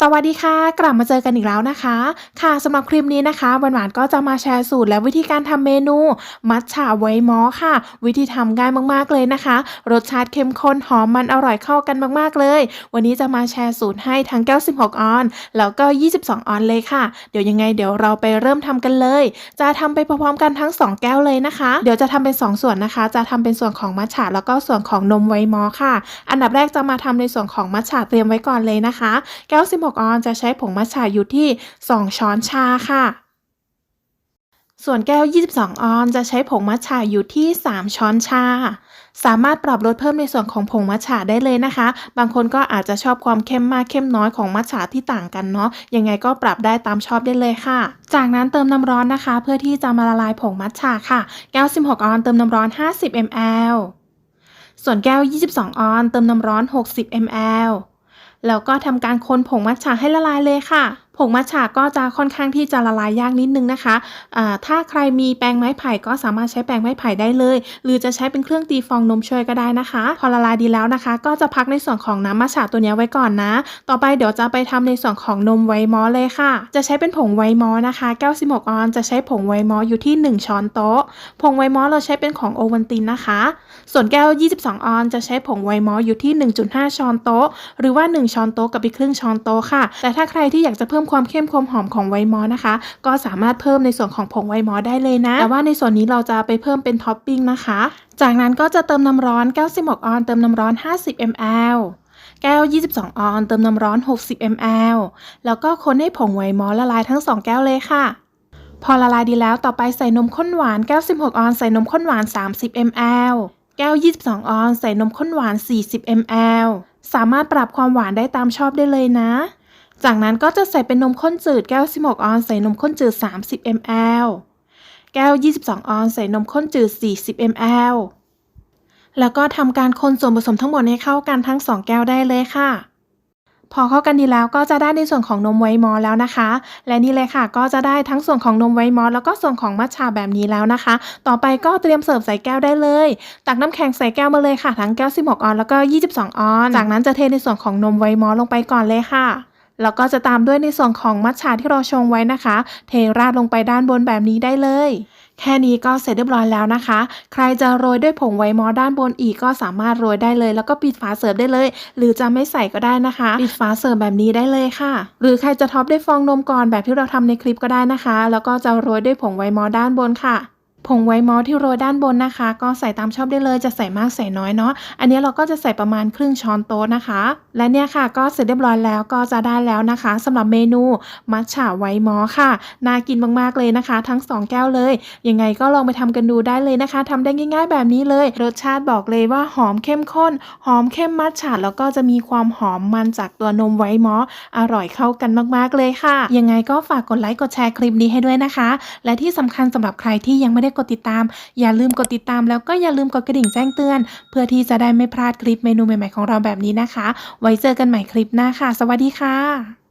สวัสดีค่ะ กลับมาเจอกันอีกแล้วนะคะ ค่ะสำหรับคลิปนี้นะคะหวานๆก็จะมาแชร์สูตรและวิธีการทำเมนู มัทฉะไว้มอค่ะ วิธีทำง่ายมากๆเลยนะคะ รสชาติเข้มข้นหอมมันอร่อยเข้ากันมากๆเลย วันนี้จะมาแชร์สูตรให้ทั้ง96ออน แล้วก็ 22 ออนเลยค่ะ เดี๋ยวยังไงเดี๋ยวเราไปเริ่มทำกันเลย จะทำไปพร้อมๆกันทั้ง 2 แก้วเลยนะคะ เดี๋ยวจะทำเป็น 2 ส่วนนะคะ จะทำเป็นส่วนของมัทฉะแล้วก็ส่วนของนมไวมอค่ะ อันดับแรกจะมาทำในส่วนของมัทฉะเตรียมไว้ก่อนเลยนะคะ แก้ว16ออนจะใช้ผงมัทฉะอยู่ที่ 2 ช้อนชาค่ะ ส่วนแก้ว 22 ออนจะใช้ผงมัทฉะอยู่ที่ 3 ช้อนชา สามารถปรับลดเพิ่มในส่วนของผงมัทฉะได้เลยนะคะ บางคนก็อาจจะชอบความเข้มมากเข้มน้อยของมัทฉะที่ต่างกันเนาะ ยังไงก็ปรับได้ตามชอบได้เลยค่ะ จากนั้นเติมน้ำร้อนนะคะ เพื่อที่จะมาละลายผงมัทฉะค่ะ แก้ว 16 ออนเติมน้ำร้อน 50 ml ส่วนแก้ว 22 ออน เติมน้ำร้อน 60 ml แล้วก็ทำการคนผงมัทฉะให้ละลายเลยค่ะ ผงมัทฉะก็จะค่อนข้างที่จะละลายยากนิดนึงนะคะอ่าถ้าใครมีแปรงไม้ไผ่ก็สามารถใช้แปรงไม้ไผ่ได้เลย หรือจะใช้เป็นเครื่องตีฟองนมช่วยก็ได้นะคะ พอละลายดีแล้วนะคะ ก็จะพักในส่วนของน้ำมัทฉะตัวนี้ไว้ก่อนนะ ต่อไปเดี๋ยวจะไปทำในส่วนของนมไวมอสเลยค่ะ จะใช้เป็นผงไวมอสนะคะ96ออนจะใช้ผงไวมอสอยู่ที่ 1 ช้อนโต๊ะ ผงไวมอสเราใช้เป็นของโอวัลตินนะคะ ส่วนแก้ว 22 ออนจะใช้ผงไวมอสอยู่ที่ 1.5 ช้อนโต๊ะ หรือว่า 1 ช้อนโต๊ะกับอีกครึ่งช้อนโต๊ะค่ะ แต่ถ้าใครที่อยากจะเพิ่มความเข้มความหอมของไวมอสนะคะ ก็สามารถเพิ่มในส่วนของผงไวมอสได้เลยนะ แต่ว่าในส่วนนี้เราจะไปเพิ่มเป็นท็อปปิ้งนะคะ จากนั้นก็จะเติมน้ำร้อน 96 ออนเติมน้ำร้อน 50 ml แก้ว 22 ออน เติมน้ำร้อน 60 ml แล้วก็คนให้ผงไวมอสละลายทั้ง 2 แก้วเลยค่ะ พอละลายดีแล้วต่อไปใส่นมข้นหวานแก้ว16ออน ใส่นมข้นหวาน 30 ml แก้ว 22 ออน ใส่นมข้นหวาน 40 ml สามารถปรับความหวานได้ตามชอบได้เลยนะ จากนั้นก็จะใส่เป็นนมข้นจืดแก้ว 16 ออนใส่นมข้นจืด 30 ml แก้ว 22 ออนใส่นมข้นจืด 40 ml แล้วก็ทำการคนส่วนผสมทั้งหมดให้เข้ากันทั้ง 2 แก้วได้เลยค่ะ พอเข้ากันดีแล้วก็จะได้ในส่วนของนมไวมอสแล้วนะคะ และนี่เลยค่ะก็จะได้ทั้งส่วนของนมไวมอสแล้วก็ส่วนของมัทฉะแบบนี้แล้วนะคะ ต่อไปก็เตรียมเสิร์ฟใส่แก้วได้เลย ตักน้ำแข็งใส่แก้วมาเลยค่ะ ทั้งแก้ว 16 ออนแล้วก็ 22 ออน จากนั้นจะเทในส่วนของนมไวมอสลงไปก่อนเลยค่ะ แล้วก็จะตามด้วยในส่วนของมัทฉะที่เราชงไว้นะคะ เทราดลงไปด้านบนแบบนี้ได้เลย แค่นี้ก็เสร็จเรียบร้อยแล้วนะคะ ใครจะโรยด้วยผงไวมอด้านบนอีกก็สามารถโรยได้เลย แล้วก็ปิดฝาเสิร์ฟได้เลย หรือจะไม่ใส่ก็ได้นะคะ ปิดฝาเสิร์ฟแบบนี้ได้เลยค่ะ หรือใครจะท็อปด้วยฟองนมก่อนแบบที่เราทำในคลิปก็ได้นะคะ แล้วก็จะโรยด้วยผงไวมอด้านบนค่ะ ผงไวท์มอสที่โรยด้านบนนะคะ ก็ใส่ตามชอบได้เลยจะใส่มากใส่น้อยเนาะอันนี้เราก็จะใส่ประมาณครึ่งช้อนโต๊ะนะคะ และเนี่ยค่ะก็เสร็จเรียบร้อยแล้วก็จะได้แล้วนะคะสำหรับเมนูมัทฉะไวท์มอสค่ะน่ากินมากๆเลยนะคะ ทั้ง 2 แก้วเลยยังไงก็ลองไปทำกันดูได้เลยนะคะทำได้ง่าย ๆ แบบนี้เลย รสชาติบอกเลยว่าหอมเข้มข้น หอมเข้มมัทฉะแล้วก็จะมีความหอมมันจากตัวนมไวท์มอสอร่อยเข้ากันมากๆเลยค่ะ ยังไงก็ฝากกดไลค์กดแชร์คลิปนี้ให้ด้วยนะคะ และที่สำคัญสำหรับใครที่ยังไม่ได้กดติดตาม อย่าลืมกดติดตาม แล้วก็อย่าลืมกดกระดิ่งแจ้งเตือน เพื่อที่จะได้ไม่พลาดคลิปเมนูใหม่ๆของเราแบบนี้นะคะ ไว้เจอกันใหม่คลิปหน้าค่ะ สวัสดีค่ะ